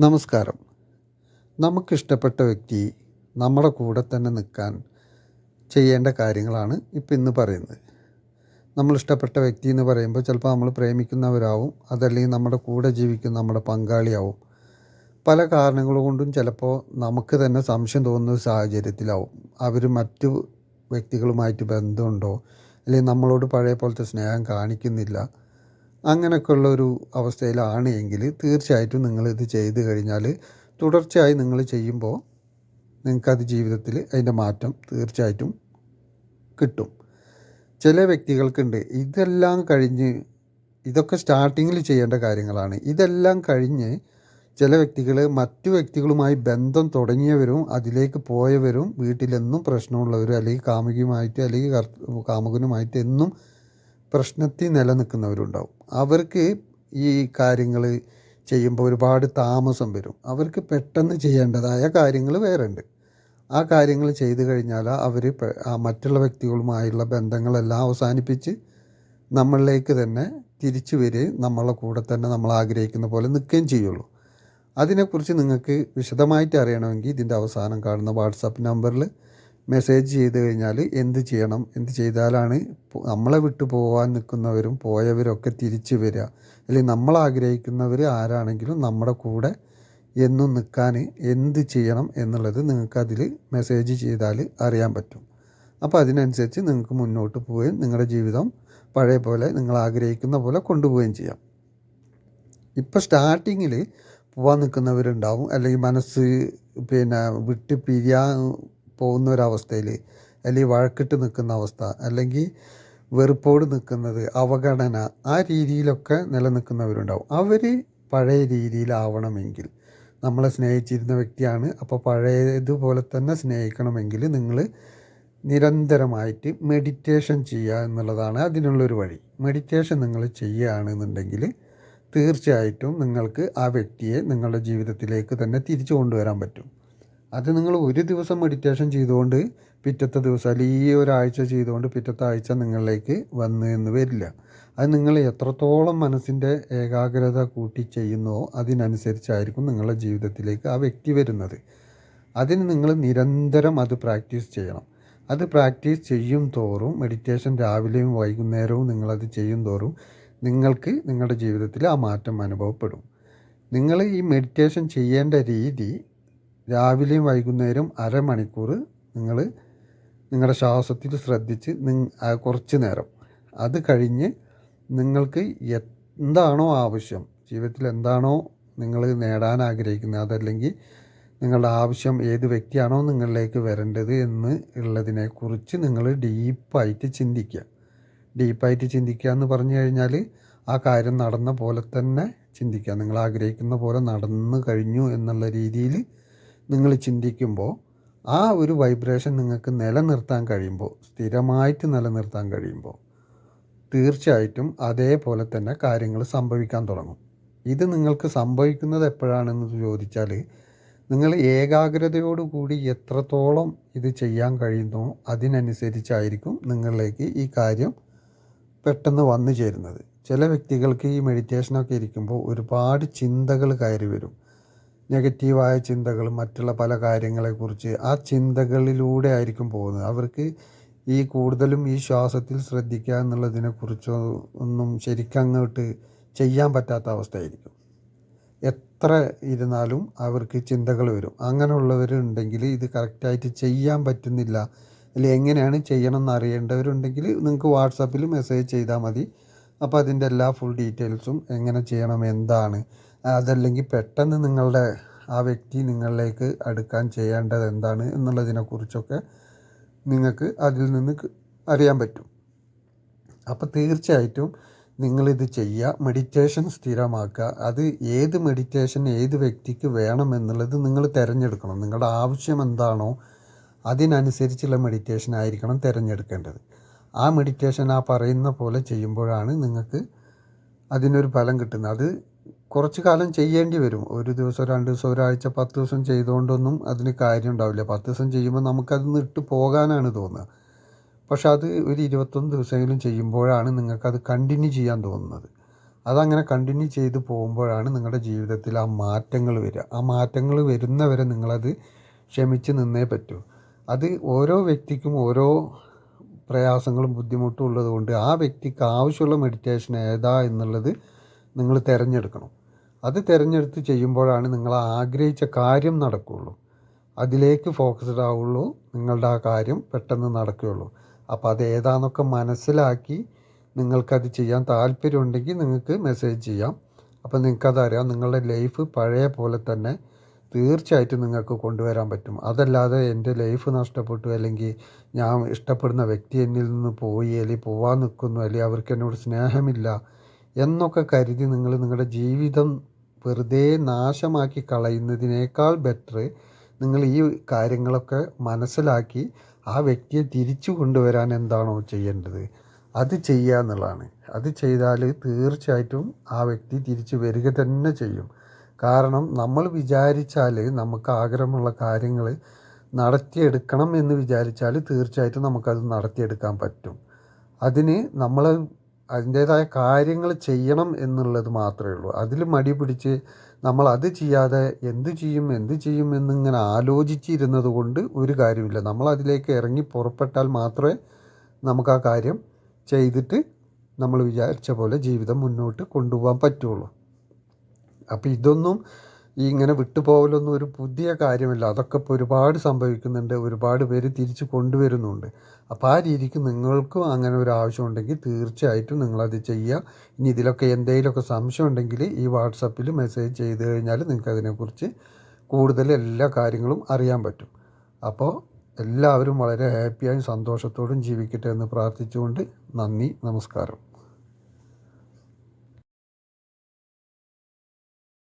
നമസ്കാരം. നമുക്കിഷ്ടപ്പെട്ട വ്യക്തി നമ്മുടെ കൂടെ തന്നെ നിൽക്കാൻ ചെയ്യേണ്ട കാര്യങ്ങളാണ് ഇപ്പം ഇന്ന് പറയുന്നത്. നമ്മൾ ഇഷ്ടപ്പെട്ട വ്യക്തി എന്ന് പറയുമ്പോൾ ചിലപ്പോൾ നമ്മൾ പ്രേമിക്കുന്നവരാവും അതല്ലെങ്കിൽ നമ്മുടെ കൂടെ ജീവിക്കുന്ന നമ്മുടെ പങ്കാളിയാവും. പല കാരണങ്ങൾ കൊണ്ടും ചിലപ്പോൾ നമുക്ക് തന്നെ സംശയം തോന്നുന്ന സാഹചര്യത്തിലാവും. അവർ മറ്റു വ്യക്തികളുമായിട്ട് ബന്ധമുണ്ടോ? അല്ലെങ്കിൽ നമ്മളോട് പഴയ പോലത്തെ സ്നേഹം കാണിക്കുന്നില്ല. അങ്ങനെയൊക്കെയുള്ള ഒരു അവസ്ഥയിലാണ് എങ്കിൽ തീർച്ചയായിട്ടും നിങ്ങളിത് ചെയ്ത് കഴിഞ്ഞാൽ തുടർച്ചയായി നിങ്ങൾ ചെയ്യുമ്പോൾ നിങ്ങൾക്കത് ജീവിതത്തിൽ അതിന്റെ മാറ്റം തീർച്ചയായിട്ടും കിട്ടും. ചില വ്യക്തികൾക്കുണ്ട്. ഇതെല്ലാം കഴിഞ്ഞ് ഇതൊക്കെ സ്റ്റാർട്ടിങ്ങിൽ ചെയ്യേണ്ട കാര്യങ്ങളാണ്. ഇതെല്ലാം കഴിഞ്ഞ് ചില വ്യക്തികൾ മറ്റു വ്യക്തികളുമായി ബന്ധം തുടങ്ങിയവരും അതിലേക്ക് പോയവരും വീട്ടിലെന്നും പ്രശ്നമുള്ളവരും അല്ലെങ്കിൽ കാമുകിയുമായിട്ട് അല്ലെങ്കിൽ കാമുകനുമായിട്ട് എന്നും പ്രശ്നത്തിൽ നിലനിൽക്കുന്നവരുണ്ടാവും. അവർക്ക് ഈ കാര്യങ്ങൾ ചെയ്യുമ്പോൾ ഒരുപാട് താമസം വരും. അവർക്ക് പെട്ടെന്ന് ചെയ്യേണ്ടതായ കാര്യങ്ങൾ വേറെ ഉണ്ട് ആ കാര്യങ്ങൾ ചെയ്തു കഴിഞ്ഞാൽ അവർ മറ്റുള്ള വ്യക്തികളുമായുള്ള ബന്ധങ്ങളെല്ലാം അവസാനിപ്പിച്ച് നമ്മളിലേക്ക് തന്നെ തിരിച്ചു വരികയും നമ്മളെ കൂടെ തന്നെ നമ്മൾ ആഗ്രഹിക്കുന്ന പോലെ നിൽക്കുകയും ചെയ്യുള്ളൂ. അതിനെക്കുറിച്ച് നിങ്ങൾക്ക് വിശദമായിട്ട് അറിയണമെങ്കിൽ ഇതിന്റെ അവസാനം കാണുന്ന വാട്സാപ്പ് നമ്പറിൽ മെസ്സേജ് ചെയ്ത് കഴിഞ്ഞാൽ എന്ത് ചെയ്യണം? എന്ത് ചെയ്താലാണ് നമ്മളെ വിട്ടു പോകാൻ നിൽക്കുന്നവരും പോയവരൊക്കെ തിരിച്ചു വരിക. അല്ലെങ്കിൽ നമ്മൾ ആഗ്രഹിക്കുന്നവർ ആരാണെങ്കിലും നമ്മുടെ കൂടെ എന്നും നിൽക്കാൻ എന്ത് ചെയ്യണം എന്നുള്ളത് നിങ്ങൾക്ക് അതിൽ മെസ്സേജ് ചെയ്താൽ അറിയാൻ പറ്റും. അപ്പോൾ അതിനനുസരിച്ച് നിങ്ങൾക്ക് മുന്നോട്ട് പോവുകയും നിങ്ങളുടെ ജീവിതം പഴയ പോലെ നിങ്ങൾ ആഗ്രഹിക്കുന്ന പോലെ കൊണ്ടുപോവുകയും ചെയ്യാം. ഇപ്പോൾ സ്റ്റാർട്ടിങ്ങിൽ പോകാൻ നിൽക്കുന്നവരുണ്ടാവും. അല്ലെങ്കിൽ മനസ്സ് പിന്നെ വിട്ട് പിരിയാൻ പോകുന്ന ഒരവസ്ഥയിൽ അല്ലെങ്കിൽ വഴക്കിട്ട് നിൽക്കുന്ന അവസ്ഥ അല്ലെങ്കിൽ വെറുപ്പോട് നിൽക്കുന്നത് അവഗണന ആ രീതിയിലൊക്കെ നിലനിൽക്കുന്നവരുണ്ടാവും. അവർ പഴയ രീതിയിലാവണമെങ്കിൽ നമ്മളെ സ്നേഹിച്ചിരുന്ന വ്യക്തിയാണ് അപ്പോൾ പഴയതുപോലെ തന്നെ സ്നേഹിക്കണമെങ്കിൽ നിങ്ങൾ നിരന്തരമായിട്ട് മെഡിറ്റേഷൻ ചെയ്യുക എന്നുള്ളതാണ് അതിനുള്ളൊരു വഴി. മെഡിറ്റേഷൻ നിങ്ങൾ ചെയ്യുകയാണെന്നുണ്ടെങ്കിൽ തീർച്ചയായിട്ടും നിങ്ങൾക്ക് ആ വ്യക്തിയെ നിങ്ങളുടെ ജീവിതത്തിലേക്ക് തന്നെ തിരിച്ചു കൊണ്ടുവരാൻ പറ്റും. അത് നിങ്ങൾ ഒരു ദിവസം മെഡിറ്റേഷൻ ചെയ്തുകൊണ്ട് പിറ്റത്തെ ദിവസം അല്ലെങ്കിൽ ഈ ഒരാഴ്ച ചെയ്തുകൊണ്ട് പിറ്റത്തെ ആഴ്ച നിങ്ങളിലേക്ക് വന്ന് എന്ന് വരില്ല. അത് നിങ്ങൾ എത്രത്തോളം മനസ്സിന്റെ ഏകാഗ്രത കൂട്ടി ചെയ്യുന്നോ അതിനനുസരിച്ചായിരിക്കും നിങ്ങളുടെ ജീവിതത്തിലേക്ക് ആ വ്യക്തി വരുന്നത്. അതിന് നിങ്ങൾ നിരന്തരം അത് പ്രാക്ടീസ് ചെയ്യണം. അത് പ്രാക്ടീസ് ചെയ്യും തോറും മെഡിറ്റേഷൻ രാവിലെയും വൈകുന്നേരവും നിങ്ങളത് ചെയ്യും തോറും നിങ്ങൾക്ക് നിങ്ങളുടെ ജീവിതത്തിൽ ആ മാറ്റം അനുഭവപ്പെടും. നിങ്ങൾ ഈ മെഡിറ്റേഷൻ ചെയ്യേണ്ട രീതി രാവിലെയും വൈകുന്നേരം അരമണിക്കൂർ നിങ്ങൾ നിങ്ങളുടെ ശ്വാസത്തിൽ ശ്രദ്ധിച്ച് നിങ് കുറച്ച് നേരം. അത് കഴിഞ്ഞ് നിങ്ങൾക്ക് എന്താണോ ആവശ്യം ജീവിതത്തിൽ എന്താണോ നിങ്ങൾ നേടാൻ ആഗ്രഹിക്കുന്നത് അതല്ലെങ്കിൽ നിങ്ങളുടെ ആവശ്യം ഏത് വ്യക്തിയാണോ നിങ്ങളിലേക്ക് വരേണ്ടത് എന്ന് ഉള്ളതിനെക്കുറിച്ച് നിങ്ങൾ ഡീപ്പായിട്ട് ചിന്തിക്കുക. ഡീപ്പായിട്ട് ചിന്തിക്കുക എന്ന് പറഞ്ഞു കഴിഞ്ഞാൽ ആ കാര്യം നടന്ന പോലെ തന്നെ ചിന്തിക്കുക. നിങ്ങൾ ആഗ്രഹിക്കുന്ന പോലെ നടന്നു കഴിഞ്ഞു എന്നുള്ള രീതിയിൽ നിങ്ങൾ ചിന്തിക്കുമ്പോൾ ആ ഒരു വൈബ്രേഷൻ നിങ്ങൾക്ക് നിലനിർത്താൻ കഴിയുമ്പോൾ സ്ഥിരമായിട്ട് നിലനിർത്താൻ കഴിയുമ്പോൾ തീർച്ചയായിട്ടും അതേപോലെ തന്നെ കാര്യങ്ങൾ സംഭവിക്കാൻ തുടങ്ങും. ഇത് നിങ്ങൾക്ക് സംഭവിക്കുന്നത് എപ്പോഴാണെന്ന് ചോദിച്ചാൽ നിങ്ങൾ ഏകാഗ്രതയോടുകൂടി എത്രത്തോളം ഇത് ചെയ്യാൻ കഴിയുന്നോ അതിനനുസരിച്ചായിരിക്കും നിങ്ങളിലേക്ക് ഈ കാര്യം പെട്ടെന്ന് വന്നു ചേരുന്നത്. ചില വ്യക്തികൾക്ക് ഈ മെഡിറ്റേഷനൊക്കെ ഇരിക്കുമ്പോൾ ഒരുപാട് ചിന്തകൾ കയറി വരും. നെഗറ്റീവായ ചിന്തകൾ മറ്റുള്ള പല കാര്യങ്ങളെക്കുറിച്ച് ആ ചിന്തകളിലൂടെ ആയിരിക്കും പോകുന്നത്. അവർക്ക് ഈ കൂടുതലും ഈ ശ്വാസത്തിൽ ശ്രദ്ധിക്കുക എന്നുള്ളതിനെക്കുറിച്ചോ ഒന്നും ശരിക്കങ്ങോട്ട് ചെയ്യാൻ പറ്റാത്ത അവസ്ഥയായിരിക്കും. എത്ര ഇരുന്നാലും അവർക്ക് ചിന്തകൾ വരും. അങ്ങനെയുള്ളവരുണ്ടെങ്കിൽ ഇത് കറക്റ്റായിട്ട് ചെയ്യാൻ പറ്റുന്നില്ല. അല്ലെങ്കിൽ എങ്ങനെയാണ് ചെയ്യണം എന്നറിയേണ്ടവരുണ്ടെങ്കിൽ നിങ്ങൾക്ക് വാട്സാപ്പിൽ മെസ്സേജ് ചെയ്താൽ മതി. അപ്പോൾ അതിന്റെ എല്ലാ ഫുൾ ഡീറ്റെയിൽസും എങ്ങനെ ചെയ്യണം എന്താണ് അതല്ലെങ്കിൽ പെട്ടെന്ന് നിങ്ങളുടെ ആ വ്യക്തി നിങ്ങളിലേക്ക് അടുക്കാൻ ചെയ്യേണ്ടത് എന്താണ് എന്നുള്ളതിനെക്കുറിച്ചൊക്കെ നിങ്ങൾക്ക് അതിൽ നിന്ന് അറിയാൻ പറ്റും. അപ്പോൾ തീർച്ചയായിട്ടും നിങ്ങളിത് ചെയ്യുക മെഡിറ്റേഷൻ സ്ഥിരമാക്കുക. അത് ഏത് മെഡിറ്റേഷൻ ഏത് വ്യക്തിക്ക് വേണം എന്നുള്ളത് നിങ്ങൾ തിരഞ്ഞെടുക്കണം. നിങ്ങളുടെ ആവശ്യം എന്താണോ അതിനനുസരിച്ചുള്ള മെഡിറ്റേഷൻ ആയിരിക്കണം തിരഞ്ഞെടുക്കേണ്ടത്. ആ മെഡിറ്റേഷൻ ആ പറയുന്ന പോലെ ചെയ്യുമ്പോഴാണ് നിങ്ങൾക്ക് അതിനൊരു ഫലം കിട്ടുന്നത്. അത് കുറച്ച് കാലം ചെയ്യേണ്ടി വരും. ഒരു ദിവസം രണ്ട് ദിവസം ഒരാഴ്ച പത്ത് ദിവസം ചെയ്തുകൊണ്ടൊന്നും അതിന് കാര്യം ഉണ്ടാവില്ല. പത്ത് ദിവസം ചെയ്യുമ്പോൾ നമുക്കത് ഇട്ട് പോകാനാണ് തോന്നുക. പക്ഷെ അത് ഒരു ഇരുപത്തൊന്ന് ദിവസമെങ്കിലും ചെയ്യുമ്പോഴാണ് നിങ്ങൾക്കത് കണ്ടിന്യൂ ചെയ്യാൻ തോന്നുന്നത്. അതങ്ങനെ കണ്ടിന്യൂ ചെയ്ത് പോകുമ്പോഴാണ് നിങ്ങളുടെ ജീവിതത്തിൽ ആ മാറ്റങ്ങൾ വരിക. ആ മാറ്റങ്ങൾ വരുന്നവരെ നിങ്ങളത് ക്ഷമിച്ച് നിന്നേ പറ്റൂ. അത് ഓരോ വ്യക്തിക്കും ഓരോ പ്രയാസങ്ങളും ബുദ്ധിമുട്ടും ഉള്ളതുകൊണ്ട് ആ വ്യക്തിക്ക് ആവശ്യമുള്ള മെഡിറ്റേഷൻ ഏതാ എന്നുള്ളത് നിങ്ങൾ തിരഞ്ഞെടുക്കണം. അത് തിരഞ്ഞെടുത്ത് ചെയ്യുമ്പോഴാണ് നിങ്ങൾ ആഗ്രഹിച്ച കാര്യം നടക്കുകയുള്ളൂ. അതിലേക്ക് ഫോക്കസ്ഡ് ആവുള്ളൂ. നിങ്ങളുടെ ആ കാര്യം പെട്ടെന്ന് നടക്കുകയുള്ളൂ. അപ്പോൾ അത് ഏതാണെന്നൊക്കെ മനസ്സിലാക്കി നിങ്ങൾക്കത് ചെയ്യാൻ താല്പര്യമുണ്ടെങ്കിൽ നിങ്ങൾക്ക് മെസ്സേജ് ചെയ്യാം. അപ്പോൾ നിങ്ങൾക്കതറിയാം നിങ്ങളുടെ ലൈഫ് പഴയ പോലെ തന്നെ തീർച്ചയായിട്ടും നിങ്ങൾക്ക് കൊണ്ടുവരാൻ പറ്റും. അതല്ലാതെ എന്റെ ലൈഫ് നഷ്ടപ്പെട്ടു അല്ലെങ്കിൽ ഞാൻ ഇഷ്ടപ്പെടുന്ന വ്യക്തി എന്നിൽ നിന്ന് പോയി അല്ലെങ്കിൽ പോവാൻ നിൽക്കുന്നു അല്ലെങ്കിൽ അവർക്ക് എന്നോട് സ്നേഹമില്ല എന്നൊക്കെ കരുതി നിങ്ങൾ നിങ്ങളുടെ ജീവിതം വെറുതെ നാശമാക്കി കളയുന്നതിനേക്കാൾ ബെറ്റർ നിങ്ങൾ ഈ കാര്യങ്ങളൊക്കെ മനസ്സിലാക്കി ആ വ്യക്തിയെ തിരിച്ചു കൊണ്ടുവരാൻ എന്താണോ ചെയ്യേണ്ടത്. അത് ചെയ്യുക എന്നുള്ളതാണ്. അത് ചെയ്താൽ തീർച്ചയായിട്ടും ആ വ്യക്തി തിരിച്ചു വരിക തന്നെ ചെയ്യും. കാരണം നമ്മൾ വിചാരിച്ചാൽ നമുക്ക് ആഗ്രഹമുള്ള കാര്യങ്ങൾ നടത്തിയെടുക്കണം എന്ന് വിചാരിച്ചാൽ തീർച്ചയായിട്ടും നമുക്കത് നടത്തിയെടുക്കാൻ പറ്റും. അതിന് നമ്മൾ അതിന്റേതായ കാര്യങ്ങൾ ചെയ്യണം എന്നുള്ളത് മാത്രമേ ഉള്ളൂ. അതിൽ മടി പിടിച്ച് നമ്മൾ അത് ചെയ്യാതെ എന്ത് ചെയ്യും എന്ത് ചെയ്യും എന്നിങ്ങനെ ആലോചിച്ചിരുന്നത് കൊണ്ട് ഒരു കാര്യമില്ല നമ്മൾ അതിലേക്ക് ഇറങ്ങി പുറപ്പെട്ടാൽ മാത്രമേ നമുക്ക് ആ കാര്യം ചെയ്തിട്ട് നമ്മൾ വിചാരിച്ച പോലെ ജീവിതം മുന്നോട്ട് കൊണ്ടുപോകാൻ പറ്റുള്ളൂ. അപ്പോൾ ഇതൊന്നും ഈ ഇങ്ങനെ വിട്ടുപോകലൊന്നും ഒരു പുതിയ കാര്യമല്ല. അതൊക്കെ ഇപ്പോൾ ഒരുപാട് സംഭവിക്കുന്നുണ്ട്. ഒരുപാട് പേര് തിരിച്ച് കൊണ്ടുവരുന്നുണ്ട്. അപ്പോൾ ആ രീതിക്ക് നിങ്ങൾക്കും അങ്ങനെ ഒരു ആവശ്യമുണ്ടെങ്കിൽ തീർച്ചയായിട്ടും നിങ്ങളത് ചെയ്യുക ഇനി ഇതിലൊക്കെ എന്തെങ്കിലുമൊക്കെ സംശയം ഉണ്ടെങ്കിൽ ഈ വാട്സപ്പിൽ മെസ്സേജ് ചെയ്ത് കഴിഞ്ഞാൽ നിങ്ങൾക്ക് അതിനെക്കുറിച്ച് കൂടുതൽ എല്ലാ കാര്യങ്ങളും അറിയാൻ പറ്റും. അപ്പോൾ എല്ലാവരും വളരെ ഹാപ്പിയായും സന്തോഷത്തോടും ജീവിക്കട്ടെ എന്ന് പ്രാർത്ഥിച്ചുകൊണ്ട് നന്ദി നമസ്കാരം.